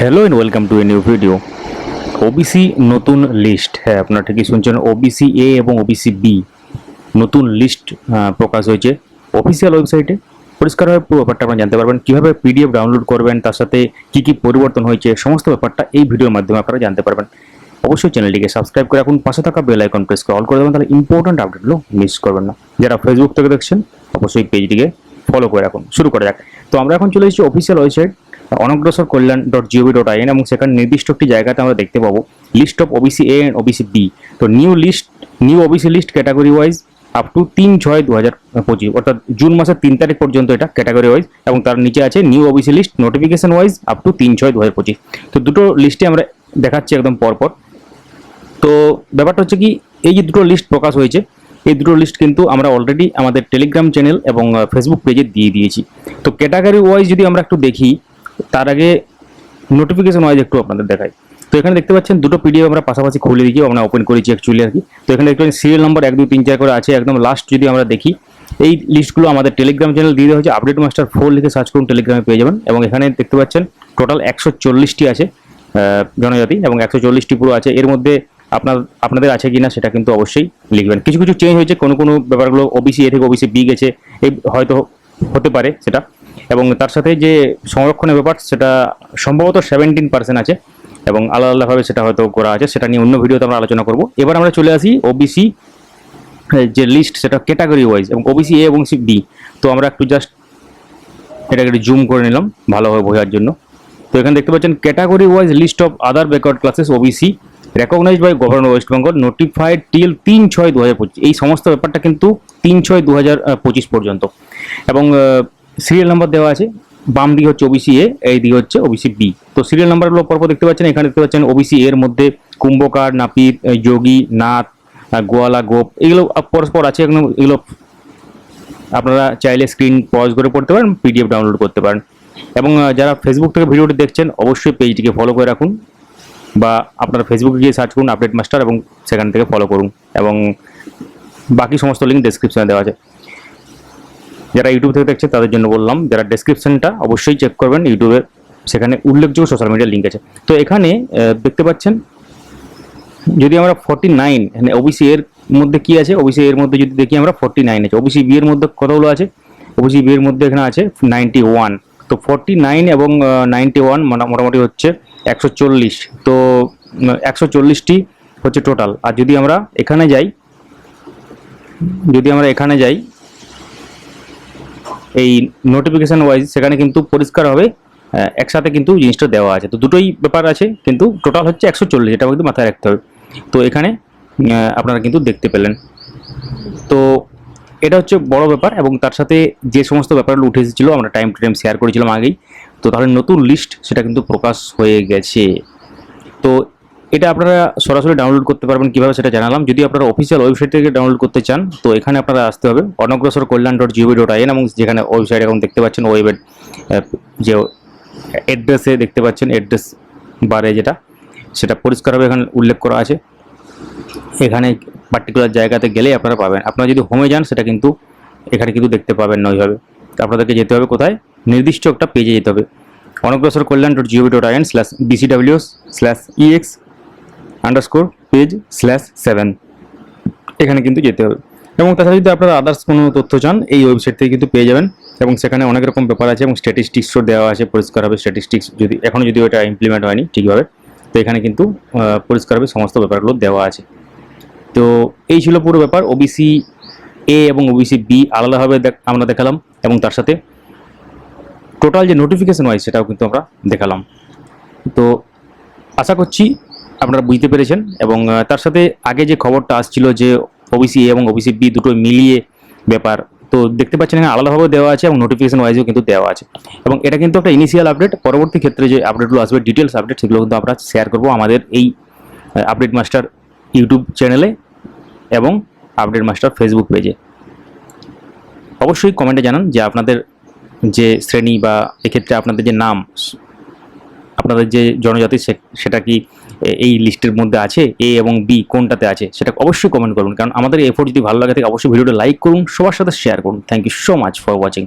Hello and welcome to a new video OBC নতুন list হ্যাঁ আপনারা ঠিকই শুনছেন। ওবিসি এ এবং ওবিসি বি নতুন লিস্ট প্রকাশ হয়েছে অফিসিয়াল ওয়েবসাইটে পরিষ্কারভাবে পুরো ব্যাপারটা আপনারা জানতে পারবেন। কীভাবে পিডিএফ ডাউনলোড করবেন, তার সাথে কী কী পরিবর্তন হয়েছে, সমস্ত ব্যাপারটা এই ভিডিওর মাধ্যমে আপনারা জানতে পারবেন। অবশ্যই চ্যানেলটিকে সাবস্ক্রাইব করে রাখুন, পাশে থাকা বেল আইকন প্রেস করে অল করে দেবেন, তাহলে ইম্পর্ট্যান্ট আপডেটগুলো মিস করবেন না। যারা ফেসবুক থেকে দেখছেন, অবশ্যই পেজটিকে ফলো করে রাখুন। শুরু করা যাক। তো আমরা এখন চলে এসেছি official website Anagrasar Kalyan dot GOV dot IN এবং সেখানে নির্দিষ্ট একটি জায়গাতে আমরা দেখতে পাবো list of OBC A and OBC B তো new list new OBC list category wise up to তিন ছয় দু হাজার পঁচিশ, অর্থাৎ জুন মাসের তিন তারিখ পর্যন্ত এটা ক্যাটাগরি ওয়াইজ এবং তার নিচে আছে new OBC list notification wise up to তিন ছয় দু হাজার পঁচিশ। তো দুটো লিস্টে আমরা দেখাচ্ছি একদম পরপর। তো ব্যাপারটা হচ্ছে কি, এই যে দুটো লিস্ট প্রকাশ হয়েছে, এই দুটো লিস্ট কিন্তু আমরা অলরেডি আমাদের টেলিগ্রাম চ্যানেল এবং ফেসবুক পেজে দিয়ে দিয়েছি। তো ক্যাটাগরি ওয়াইজ যদি আমরা একটু দেখি তার আগে নোটিফিকেশন ওয়াইজ একটু আপনাদের দেখাই। তো এখানে দেখতে পাচ্ছেন দুটো পিডিএফ আমরা পাশাপাশি খুলে দিয়েছি, আমরা ওপেন করেছি অ্যাকচুয়ালি আর কি। তো এখানে দেখতে পাচ্ছেন সিরিয়াল নম্বর এক, দুই, তিন, চার করে আছে, একদম লাস্ট যদি আমরা দেখি, এই লিস্টগুলো আমাদের টেলিগ্রাম চ্যানেল দিয়ে দেওয়া হয়েছে আপডেট মাস্টার ফোর লিখে সার্চ করুন টেলিগ্রামে পেয়ে যাবেন। এবং এখানে দেখতে পাচ্ছেন টোটাল একশো চল্লিশটি আছে জনজাতি এবং একশো চল্লিশটি পুরো আছে। এর মধ্যে আপনার, আপনাদের আছে কি না সেটা কিন্তু অবশ্যই লিখবেন। কিছু কিছু চেঞ্জ হয়েছে, কোনো কোনো ব্যাপারগুলো ওবিসি এ থেকে ওবিসি বি গেছে, এই হয়তো হতে পারে সেটা। এবং তার সাথে যে সংরক্ষণের ব্যাপার, সেটা সম্ভবত সেভেন্টিন পার্সেন্ট আছে এবং আলাদা আলাদাভাবে সেটা হয়তো করা আছে, সেটা নিয়ে অন্য ভিডিওতে আমরা আলোচনা করব। এবার আমরা চলে আসি ওবিসি যে লিস্ট সেটা ক্যাটাগরি ওয়াইজ এবং ওবিসি এ এবং সি ডি তো আমরা একটু জাস্ট এটাকে একটু জুম করে নিলাম ভালোভাবে বোঝার জন্য। তো এখানে দেখতে পাচ্ছেন category wise list of other backward classes OBC recognised by governor West Bengal notified till তিন ছয় দু হাজার এই সমস্ত ব্যাপারটা কিন্তু তিন ছয় দু হাজার পঁচিশ পর্যন্ত। এবং সিরিয়াল নাম্বার দেওয়া আছে। বাম দিকে হচ্ছে ওবিসি এ এই দিকে হচ্ছে ওবিসি বি তো সিরিয়াল নাম্বারগুলো পরপর দেখতে পাচ্ছেন, এখানে দেখতে পাচ্ছেন ওবিসি এর মধ্যে কুম্ভকার, নাপিত যোগী, নাথ গোয়ালা, গোপ, এগুলো পরস্পর আছে, এগুলো আপনারা চাইলে স্ক্রিন পজ করে পড়তে পারেন পিডিএফ ডাউনলোড করতে পারেন। এবং যারা ফেসবুক থেকে ভিডিওটি দেখছেন, অবশ্যই পেজটিকে ফলো করে রাখুন বা আপনারা ফেসবুকে গিয়ে সার্চ করুন আপডেট মাস্টার এবং সেখান থেকে ফলো করুন। এবং বাকি সমস্ত লিঙ্ক ডেসক্রিপশনে দেওয়া আছে। যারা ইউটিউব থেকে দেখছে, তাদের জন্য বললাম, যারা ডেসক্রিপশনটা অবশ্যই চেক করবেন। ইউটিউবের সেখানে উল্লেখযোগ্য সোশ্যাল মিডিয়ার লিঙ্ক আছে। তো এখানে দেখতে পাচ্ছেন, যদি আমরা ফর্টি নাইন ওবিসি এর মধ্যে কি আছে? ওবিসি এর মধ্যে যদি দেখি আমরা ফর্টি নাইন আছে ওবিসি বি এর মধ্যে কতগুলো আছে? ওবিসি বি এর মধ্যে এখানে আছে নাইনটি ওয়ান তো ফর্টি নাইন এবং নাইনটি ওয়ান মোটামুটি হচ্ছে একশো চল্লিশ। তো একশো চল্লিশটি হচ্ছে টোটাল আর যদি আমরা এখানে যাই, যদি আমরা এখানে যাই এই নোটিফিকেশান ওয়াইজ সেখানে কিন্তু পরিষ্কারভাবে একসাথে কিন্তু জিনিসটা দেওয়া আছে। তো দুটোই ব্যাপার আছে, কিন্তু টোটাল হচ্ছে একশো চল্লিশ, এটা কিন্তু মাথায় রাখতে হবে। তো এখানে আপনারা কিন্তু দেখতে পেলেন। তো এটা হচ্ছে বড় ব্যাপার এবং তার সাথে যে সমস্ত ব্যাপারগুলো উঠে এসেছিল, আমরা টাইম টু টাইম শেয়ার করেছিলাম আগেই। তো তাহলে নতুন লিস্ট সেটা কিন্তু প্রকাশ হয়ে গেছে। তো এটা আপনারা সরাসরি ডাউনলোড করতে পারবেন কীভাবে সেটা জানালাম। যদি আপনারা অফিসিয়াল ওয়েবসাইট থেকে ডাউনলোড করতে চান, তো এখানে আপনারা আসতে হবে। Anagrasar Kalyan dot GOV dot IN এবং যেখানে ওয়েবসাইট এখন দেখতে পাচ্ছেন ওয়েবের যে অ্যাড্রেসে দেখতে পাচ্ছেন অ্যাড্রেস বারে যেটা, সেটা পরিষ্কারভাবে এখানে উল্লেখ করা আছে। এখানে পার্টিকুলার জায়গাতে গেলেই আপনারা পাবেন। আপনারা যদি হোমে যান, সেটা কিন্তু এখানে কিন্তু দেখতে পাবেন না ওইভাবে। আপনাদেরকে যেতে হবে কোথায়? নির্দিষ্ট একটা পেজে যেতে হবে। Anagrasar Kalyan dot GOV dot IN slash BCW slash EX underscore page slash seven এখানে কিন্তু যেতে হবে। এবং তাছাড়া যদি আপনারা আদার্স কোনো তথ্য চান, এই ওয়েবসাইট থেকে কিন্তু পেয়ে যাবেন। এবং সেখানে অনেক রকম ব্যাপার আছে এবং স্ট্যাটিস্টিক্সও দেওয়া আছে পরিষ্কারভাবে স্ট্যাটিস্টিক্স যদি এখনও যদি এটা ইমপ্লিমেন্ট হয়নি ঠিকভাবে, তো এখানে কিন্তু পরিষ্কারভাবে সমস্ত ব্যাপারগুলো দেওয়া আছে। তো এই ছিল পুরো ব্যাপার। ওবিসি এ এবং ওবিসি বি আলাদাভাবে আমরা দেখালাম এবং তার সাথে টোটাল যে নোটিফিকেশন ওয়াইজ সেটাও কিন্তু আমরা দেখালাম। তো আশা করছি আপনারা বুঝতে পেরেছেন এবং তার সাথে আগে যে খবরটা আসছিল যে ওবিসি এবং ওবিসি বি দুটো মিলিয়ে ব্যাপার, তো দেখতে পাচ্ছেন এখানে আলাদাভাবে দেওয়া আছে এবং নোটিফিকেশন ওয়াইজও কিন্তু দেওয়া আছে। এবং এটা কিন্তু একটা ইনিশিয়াল আপডেট পরবর্তী ক্ষেত্রে যে আপডেটগুলো আসবে ডিটেলস আপডেট সেগুলো কিন্তু আমরা শেয়ার করব আমাদের এই আপডেট মাস্টার ইউটিউব চ্যানেলে এবং আপডেট মাস্টার ফেসবুক পেজে অবশ্যই কমেন্টে জানান যে আপনাদের যে শ্রেণি বা এক্ষেত্রে আপনাদের যে নাম, আপনাদের যে জনজাতি সেটা কি এই লিস্টের মধ্যে আছে এ এবং বি কোনটাতে আছে সেটা অবশ্যই কমেন্ট করুন। কারণ আমাদের এফোর্ট যদি ভালো লাগে থাকে, অবশ্যই ভিডিওটা লাইক করুন, সবার সাথে শেয়ার করুন। Thank you so much for watching